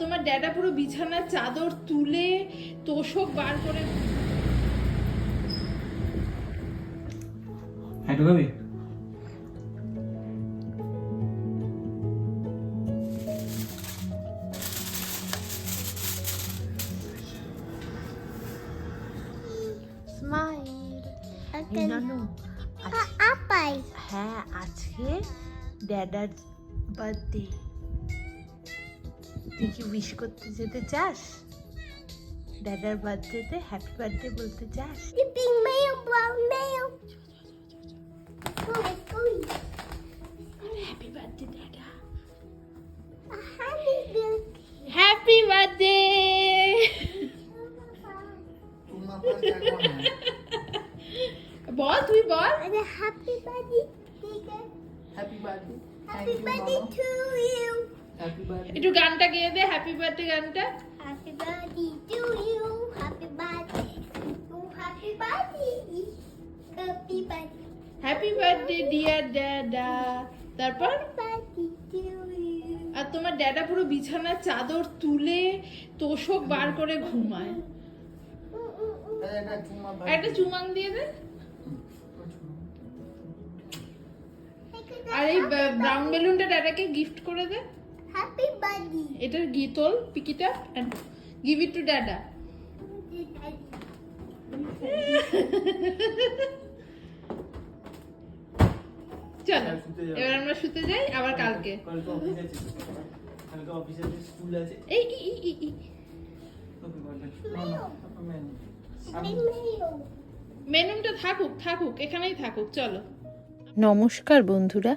তোমার ড্যাডা পুরো বিছানার চাদর তুলে তোষক বার করে হ্যাঁ ঢুকাবি. হ্যাঁ আজকে ড্যাডার বার্থডে তুই কি উইশ করতে যেতে চাস? দাদার বার্থডেতে হ্যাপি বার্থডে বলতে চাস? একটু গানটা গেয়ে দে হ্যাপি বার্থডে গানটা to you. Happy birthday. Oh, happy birthday. Happy happy birthday dear dada তারপর. আর তোমার ড্যাডা পুরো বিছানার চাদর তুলে তোষক বার করে ঘুমায় একটা চুমাং দিয়ে দে আর এই ব্রাউন বেলুনটা ড্যাডাকে গিফট করে দে Happy birthday. এটার গীতল পিকিটা and give it to dada চলো শুতে এবার আমরা শুতে যাই আবার কালকে কালকে। অফিস আছে কালকে অফিসে স্কুল আছে। এই. মেনুটা থাকুক থাকুক এখানেই থাকুক চলো। নমস্কার বন্ধুরা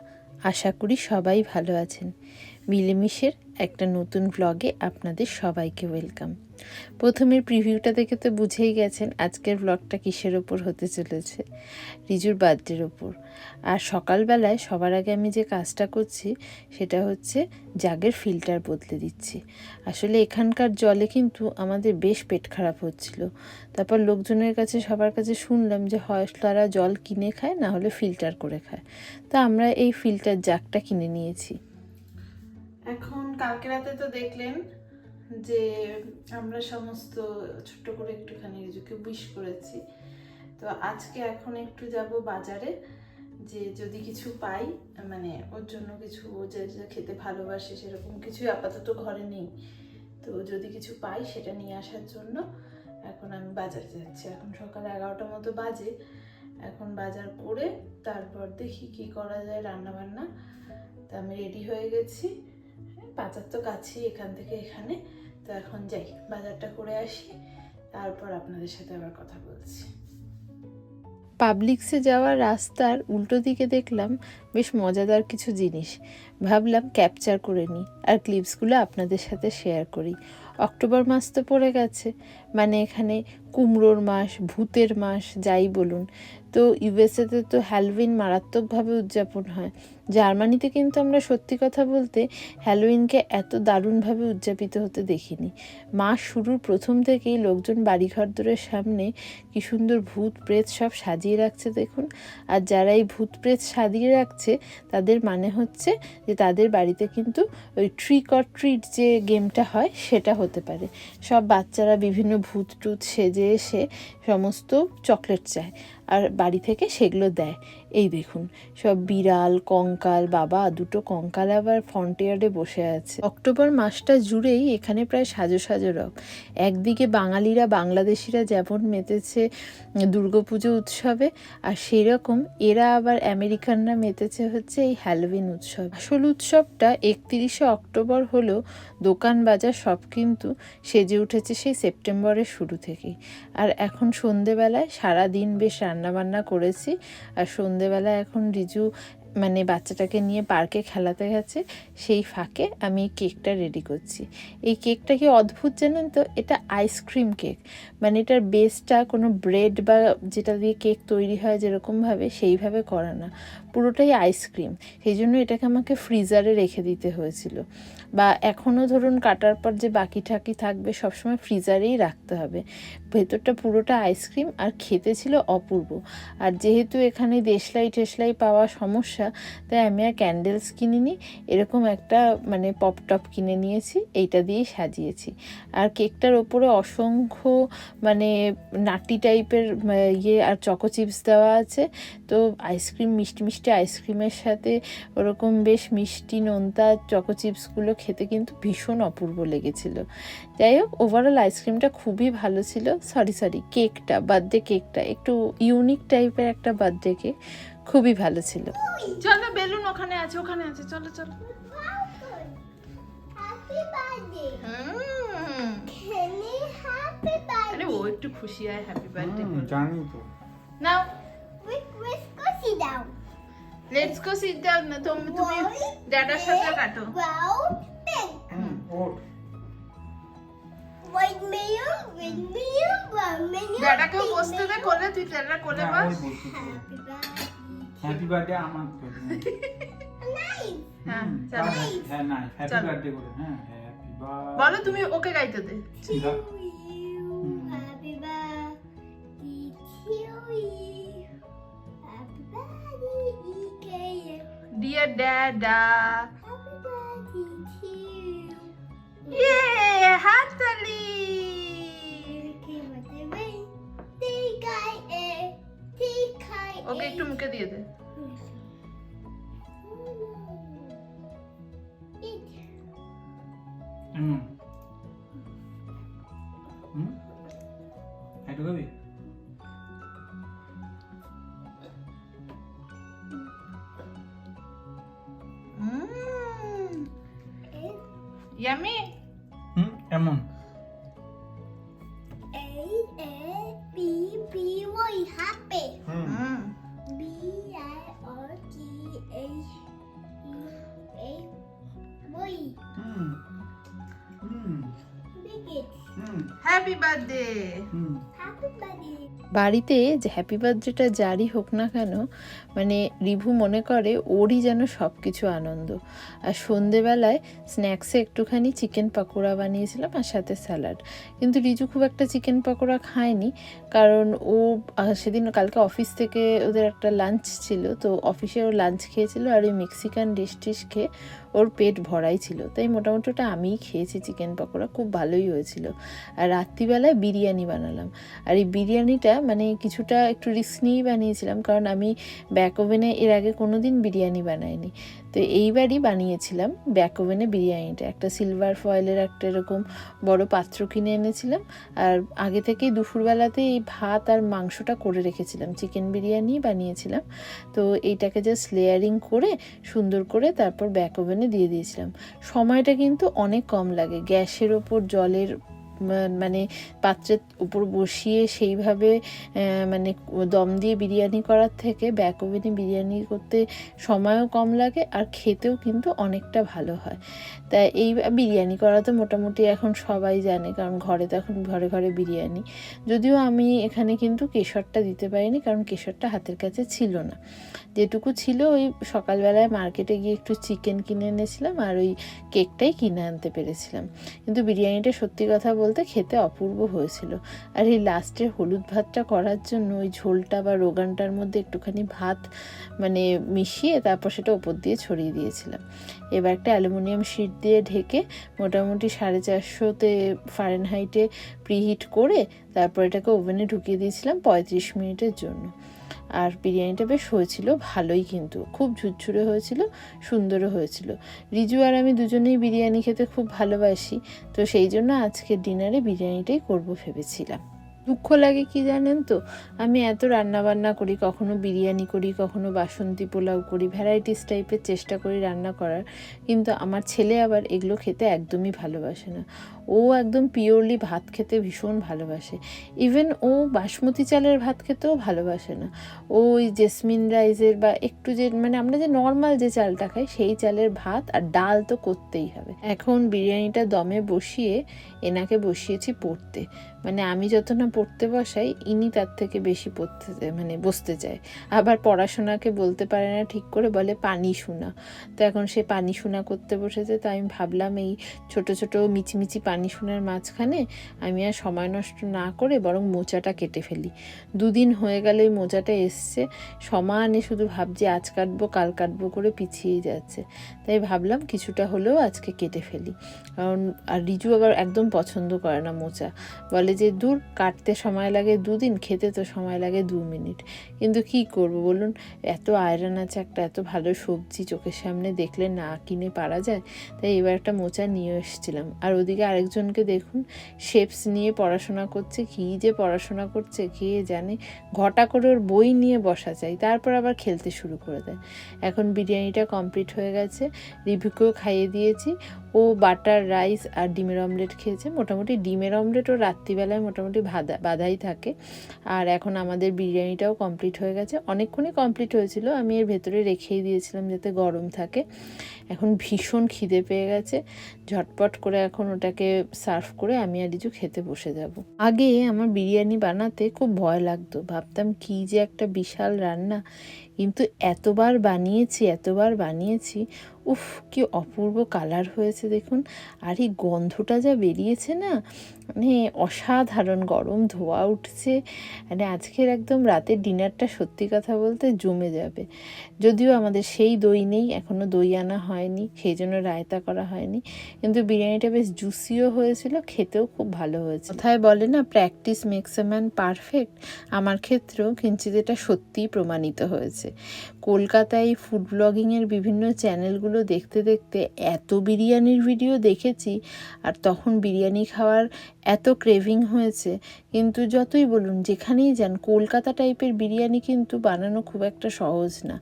আশা করি সবাই ভালো আছেন। মিলেমিশের একটা নতুন ব্লগে আপনাদের সবাইকে ওয়েলকাম প্রথমের প্রিভিউটা দেখে তো বুঝেই গেছেন আজকের ব্লগটা কিসের ওপর হতে চলেছে, রিজুর বার্থডের ওপর। আর সকালবেলায় সবার আগে আমি যে কাজটা করছি, সেটা হচ্ছে জাগের ফিল্টার বদলে দিচ্ছি। আসলে এখানকার জলে কিন্তু আমাদের বেশ পেট খারাপ হচ্ছিল। তারপর লোকজনের কাছে, সবার কাছে শুনলাম যে হয় তারা জল কিনে খায়, না হলে ফিল্টার করে খায়। তা আমরা এই ফিল্টার জাগটা কিনে নিয়েছি। এখন কালকে রাতে তো দেখলেন যে আমরা সমস্ত ছোট্ট করে একটুখানি রিজুকে উইশ করেছি। তো আজকে এখন একটু যাব বাজারে, যে যদি কিছু পাই মানে ওর জন্য কিছু, ও যে যে খেতে ভালোবাসে সেরকম কিছুই আপাতত ঘরে নেই। তো যদি কিছু পাই সেটা নিয়ে আসার জন্য এখন আমি বাজারে যাচ্ছি। এখন সকাল এগারোটার মতো বাজে। এখন বাজার করে তারপর দেখি কি করা যায় রান্না বান্না তা আমি রেডি হয়ে গেছি। বাজার তো কাছেই এখান থেকে এখানে। তো এখন যাই, বাজারটা করে আসি, তারপর আপনাদের সাথে আবার কথা বলছি। পাবলিক্সে যাওয়ার রাস্তার উল্টো দিকে দেখলাম বেশ মজাদার কিছু জিনিস। ভাবলাম ক্যাপচার করে নিই আর ক্লিপসগুলো আপনাদের সাথে শেয়ার করি। অক্টোবর মাস তো পড়ে গেছে মানে এখানে কুমড়োর মাস, ভূতের মাস, যাই বলুন। তো ইউএসএতে তো হ্যালোইন মারাত্মকভাবে উদযাপন হয়। জার্মানিতে কিন্তু আমরা সত্যি কথা বলতে হ্যালোউইনকে এত দারুণভাবে উদযাপিত হতে দেখিনি। মাস শুরুর প্রথম থেকেই লোকজন বাড়িঘর দূরের সামনে কি সুন্দর ভূত প্রেত সব সাজিয়ে রাখছে, দেখুন। আর যারা এই ভূত প্রেত সাজিয়ে রাখছে, তাদের মানে হচ্ছে যে তাদের বাড়িতে কিন্তু ওই ট্রিক অর ট্রিট যে গেমটা হয়, সেটা হতে পারে। সব বাচ্চারা বিভিন্ন ভূত টুত সেজে এসে সমস্ত চকলেট চায়। আর বাড়ি থেকে সেগুলো দেয়। এই দেখুন, সব বিড়াল, কঙ্কাল, বাবা, দুটো কঙ্কাল আবার ফ্রন্টিয়ার্ডে বসে আছে। অক্টোবর মাসটা জুড়েই এখানে প্রায় সাজো সাজো রক একদিকে বাঙালিরা, বাংলাদেশিরা যেমন মেতেছে দুর্গাপুজো উৎসবে, আর সেই রকম এরা আবার আমেরিকানরা মেতেছে হচ্ছে এই হ্যালোউইন উৎসব। আসল উৎসবটা একত্রিশে অক্টোবর হলেও দোকান বাজার সব কিন্তু সেজে উঠেছে সেই সেপ্টেম্বরের শুরু থেকেই আর এখন সন্ধেবেলায় সারা দিন বেশ রান্নাবান্না করেছি। আর সন্ধেবেলায় এখন রিজু মানে বাচ্চাটাকে নিয়ে পার্কে খেলাতে গেছে, সেই ফাঁকে আমি কেকটা রেডি করছি। এই কেকটা কি অদ্ভুত জানেন তো? এটা আইসক্রিম কেক মানে এটার বেসটা কোনো ব্রেড বা যেটা দিয়ে কেক তৈরি হয় যেরকমভাবে, সেইভাবে করা না। পুরোটাই আইসক্রিম সেই জন্য এটাকে আমাকে ফ্রিজারে রেখে দিতে হয়েছিল। বা এখনও ধরুন কাটার পর যে বাকি ঠাকি থাকবে সবসময় ফ্রিজারেই রাখতে হবে। ভেতরটা পুরোটা আইসক্রিম আর খেতে ছিল অপূর্ব। আর যেহেতু এখানে দেশলাই টেশলাই পাওয়া সমস্যা, তাই আমি আর ক্যান্ডেলস কিনিনি। এরকম একটা মানে পপ টপ কিনে নিয়েছি, এইটা দিয়েই সাজিয়েছি। আর কেকটার ওপরে অসংখ্য মানে নাটি টাইপের ইয়ে আর চকো চিপস দেওয়া আছে। তো আইসক্রিম মিষ্টি মিষ্টি আইসক্রিমের সাথে ওরকম বেশ মিষ্টি, নোনতা চকো চিপসগুলো খেতে কিন্তু ভীষণ অপূর্ব লেগেছিল। যাই হোক ওভারঅল আইসক্রিমটা খুবই ভালো ছিল। সরি সরি কেকটা বার্থডে কেকটা একটু ইউনিক টাইপের একটা বার্থডে কেক খুবই ভালো ছিল। চলো বেলুন ওখানে আছে ওখানে আছে চলো চলো। হ্যাপি বার্থডে হুম। খেলে হ্যাপি আরে ও একটু খুশি হয় হ্যাপি বার্থডে হুম, জানি তো। নাও। লেটস গো সিট ডাউন না তুমি তুমি ড্যাডার সাথে কাটো। মেয়ো ব্রাউন বসতে দে কোলে তুই ড্যাডার কোলে না, বস। হ্যাপি বার্থডে আমার তো। হ্যাঁ হ্যাঁ নাই হ্যাপি বার্থডে করে হ্যাঁ হ্যাপি বার্থডে বলো তুমি ওকে গাইতে দে। to you. A. ওকে একটু মুখে দিয়ে দে হুম A B B Y happy. Hmm. B I R T H E A. Hmm. Hmm. Biggest. Hmm. Happy birthday. Hmm. বাড়িতে যে হ্যাপি বার্থডেটা যারই হোক না কেন মানে রিভু মনে করে ওরই যেন সব কিছু আনন্দ। আর সন্ধেবেলায় স্ন্যাক্সে একটুখানি চিকেন পকোড়া বানিয়েছিলাম আর সাথে স্যালাড কিন্তু রিজু খুব একটা চিকেন পকোড়া খায়নি, কারণ ও সেদিন কালকে অফিস থেকে ওদের একটা লাঞ্চ ছিল, তো অফিসে ও লাঞ্চ খেয়েছিল আর ওই মেক্সিকান ডিশ টিশ খেয়ে ওর পেট ভরাই ছিল। তাই মোটামুটি ওটা আমিই খেয়েছি চিকেন পকোড়া, খুব ভালোই হয়েছিল। আর রাত্রিবেলায় বিরিয়ানি বানালাম। আর এই বিরিয়ানিটা মানে কিছুটা একটু রিস্ক নিয়েই বানিয়েছিলাম। কারণ আমি ব্যাক ওভেনে এর আগে কোনো দিন বিরিয়ানি বানাইনি। তো এইবারই বানিয়েছিলাম ব্যাক ওভেনে বিরিয়ানিটা। একটা সিলভার ফয়েলের একটা এরকম বড় পাত্র কিনে এনেছিলাম। আর আগে থেকেই দুপুরবেলাতে এই ভাত আর মাংসটা করে রেখেছিলাম। চিকেন বিরিয়ানি বানিয়েছিলাম। তো এইটাকে জাস্ট লেয়ারিং করে, সুন্দর করে তারপর ব্যাক ওভেনে দিয়ে দিয়েছিলাম। সময়টা কিন্তু অনেক কম লাগে। গ্যাসের ওপর, জলের মানে পাত্রের উপর বসিয়ে সেইভাবে মানে দম দিয়ে বিরিয়ানি করার থেকে ব্যাক ওভেনে বিরিয়ানি করতে সময়ও কম লাগে আর খেতেও কিন্তু অনেকটা ভালো হয়। তা এই বিরিয়ানি করা তো মোটামুটি এখন সবাই জানে, কারণ ঘরে তো এখন ঘরে ঘরে বিরিয়ানি। যদিও আমি এখানে কিন্তু কেশরটা দিতে পারিনি, কারণ কেশরটা হাতের কাছে ছিল না। যেটুকু ছিল ওই সকালবেলায় মার্কেটে গিয়ে একটু চিকেন কিনে এনেছিলাম আর ওই কেকটাই কিনে আনতে পেরেছিলাম। কিন্তু বিরিয়ানিটা সত্যি কথা বলতে খেতে অপূর্ব হয়েছিল। আর এই লাস্টের হলুদ ভাতটা করার জন্য ওই ঝোলটা বা রোগানটার মধ্যে একটুখানি ভাত মানে মিশিয়ে তারপর সেটা ওপর দিয়ে ছড়িয়ে দিয়েছিলাম। এবার একটা অ্যালুমিনিয়াম শিট দিয়ে ঢেকে মোটামুটি সাড়ে চারশোতে ফারেনহাইটে প্রিহিট করে তারপর এটাকে ওভেনে ঢুকিয়ে দিয়েছিলাম পঁয়ত্রিশ মিনিটের জন্য। আর বিরিয়ানিটা বেশ হয়েছিল, ভালোই কিন্তু। খুব ঝুরঝুরে হয়েছিল, সুন্দরও হয়েছিল। রিজু আর আমি দুজনেই বিরিয়ানি খেতে খুব ভালোবাসি, তো সেই জন্য আজকে ডিনারে বিরিয়ানিটাই করব ভেবেছিলাম। দুঃখ লাগে কি জানেন তো? আমি এত রান্না বান্না করি, কখনো বিরিয়ানি করি, কখনো বাসন্তী পোলাও করি ভ্যারাইটিস টাইপের চেষ্টা করি রান্না করার। কিন্তু আমার ছেলে আবার এগুলো খেতে একদমই ভালোবাসে না। ও একদম পিওরলি ভাত খেতে ভীষণ ভালোবাসে। ইভেন ও বাসমতি চালের ভাত খেতেও ভালোবাসে না। ও ওই জেসমিন রাইসের বা একটু যে মানে আমরা যে নর্মাল যে চালটা খাই, সেই চালের ভাত আর ডাল তো করতেই হবে। এখন বিরিয়ানিটা দমে বসিয়ে এনাকে বসিয়েছি পড়তে। মানে আমি যত না পড়তে বসাই, ইনি তার থেকে বেশি পড়তে মানে বসতে চায় আবার পড়াশোনাকে বলতে পারে না, ঠিক করে বলে পানি শোনা। তো এখন সে পানি শোনা করতে বসেছে তো আমি ভাবলাম এই ছোট ছোট মিচিমিচি পানি শোনার মাঝখানে আমি আর সময় নষ্ট না করে বরং মোচাটা কেটে ফেলি। দুদিন হয়ে গেলে ওই মোচাটা এসছে। সমানে শুধু ভাবছি আজ কাটবো, কাল কাটবো করে পিছিয়ে যাচ্ছে। তাই ভাবলাম কিছুটা হলেও আজকে কেটে ফেলি। কারণ, আর রিজু আবার একদম পছন্দ করে না মোচা। বলে যে, দূর, কাটতে সময় লাগে দুদিন, খেতে তো সময় লাগে দু মিনিট। কিন্তু কি করব বলুন? এত আয়রন আছে একটা, এত ভালো সবজি চোখের সামনে দেখলে না কিনে পারা যায়? তাই এবার একটা মোচা নিয়ে এসেছিলাম। আর ওদিকে আরেকজনকে দেখুন, শেপস নিয়ে পড়াশোনা করছে, কি যে পড়াশোনা করছে, কে জানে, ঘটা করে ওর বই নিয়ে বসা চাই তারপর আবার খেলতে শুরু করে দেয়। এখন বিরিয়ানিটা কমপ্লিট হয়ে গেছে, রিভিউকেও খাইয়ে দিয়েছি। ও বাটার রাইস আর ডিমের অমলেট খেয়েছে। মোটামুটি ডিমের অমলেট ও রাত্রিবেলায় মোটামুটি বাধা বাধাই থাকে। আর এখন আমাদের বিরিয়ানিটাও কমপ্লিট হয়ে গেছে। অনেকক্ষণই কমপ্লিট হয়েছিল। আমি এর ভেতরে রেখেই দিয়েছিলাম যাতে গরম থাকে। এখন ভীষণ খিদে পেয়ে গেছে। ঝটপট করে এখন ওটাকে সার্ভ করে আমি আর কিছু খেতে বসে যাব। আগে আমার বিরিয়ানি বানাতে খুব ভয় লাগতো। ভাবতাম, কি যে একটা বিশাল রান্না। কিন্তু এতবার বানিয়েছি এতবার বানিয়েছি উফ কি অপূর্ব কালার হয়েছে দেখুন। আর এই গন্ধটা যা বেরিয়েছে না মানে অসাধারণ গরম ধোয়া উঠছে। মানে আজকের একদম রাতের ডিনারটা সত্যি কথা বলতে জমে যাবে। যদিও আমাদের সেই দই নেই এখনও দই আনা হয়নি, সেই জন্য রায়তা করা হয়নি। কিন্তু বিরিয়ানিটা বেশ জুসিও হয়েছিল, খেতেও খুব ভালো হয়েছে কোথায় বলে না practice makes a man perfect আমার ক্ষেত্রেও কিঞ্চিত এটা সত্যিই প্রমাণিত হয়েছে। কলকাতায় ফুড ব্লগিংয়ের বিভিন্ন চ্যানেলগুলো দেখতে দেখতে এত বিরিয়ানির ভিডিও দেখেছি, আর তখন বিরিয়ানি খাওয়ার এত ক্রেভিং হয়েছে কিন্তু যতই বলুন, যেখানেই যান, কলকাতা টাইপের বিরিয়ানি কিন্তু বানানো খুব একটা সহজ না।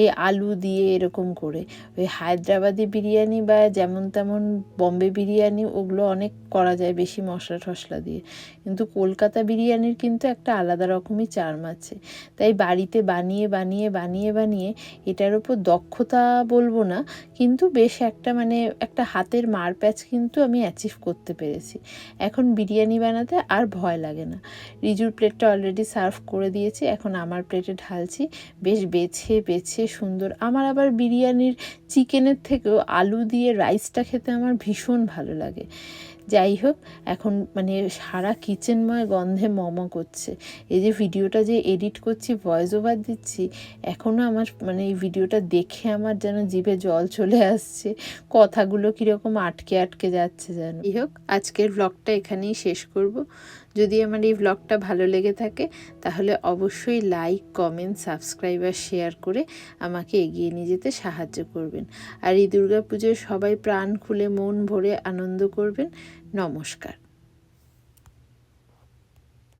এই আলু দিয়ে এরকম করে। ওই হায়দ্রাবাদি বিরিয়ানি বা যেমন তেমন বম্বে বিরিয়ানি, ওগুলো অনেক করা যায় বেশি মশলা টশলা দিয়ে। কিন্তু কলকাতা বিরিয়ানির কিন্তু একটা আলাদা রকমই চার্ম আছে। তাই বাড়িতে বানিয়ে বানিয়ে বানিয়ে বানিয়ে এটার ওপর দক্ষতা বলব না, কিন্তু বেশ একটা মানে একটা হাতের মার প্যাচ কিন্তু আমি অ্যাচিভ করতে পেরেছি। এখন বিরিয়ানি বানাতে আর ভয় লাগে না। রিজুর প্লেটটা অলরেডি সার্ভ করে দিয়েছি, এখন আমার প্লেটে ঢালছি। বেশ বেছে বেছে সুন্দর। আমার আবার বিরিয়ানির চিকেনের থেকেও আলু দিয়ে রাইসটা খেতে আমার ভীষণ ভালো লাগে। যাই হোক, এখন মানে সারা কিচেনময় গন্ধে মম করছে। এই যে ভিডিওটা যে এডিট করছি ভয়েস ওভার দিচ্ছি এখনও আমার মানে এই ভিডিওটা দেখে আমার যেন জিভে জল চলে আসছে। কথাগুলো কীরকম আটকে আটকে যাচ্ছে যেন। যাই হোক, আজকের ব্লগটা এখানেই শেষ করব। যদি আমার এই ব্লগটা ভালো লেগে থাকে, তাহলে অবশ্যই লাইক কমেন্ট সাবস্ক্রাইব আর শেয়ার করে আমাকে এগিয়ে নিয়ে যেতে সাহায্য করবেন। আর এই দুর্গাপুজোয় সবাই প্রাণ খুলে মন ভরে আনন্দ করবেন। নমস্কার।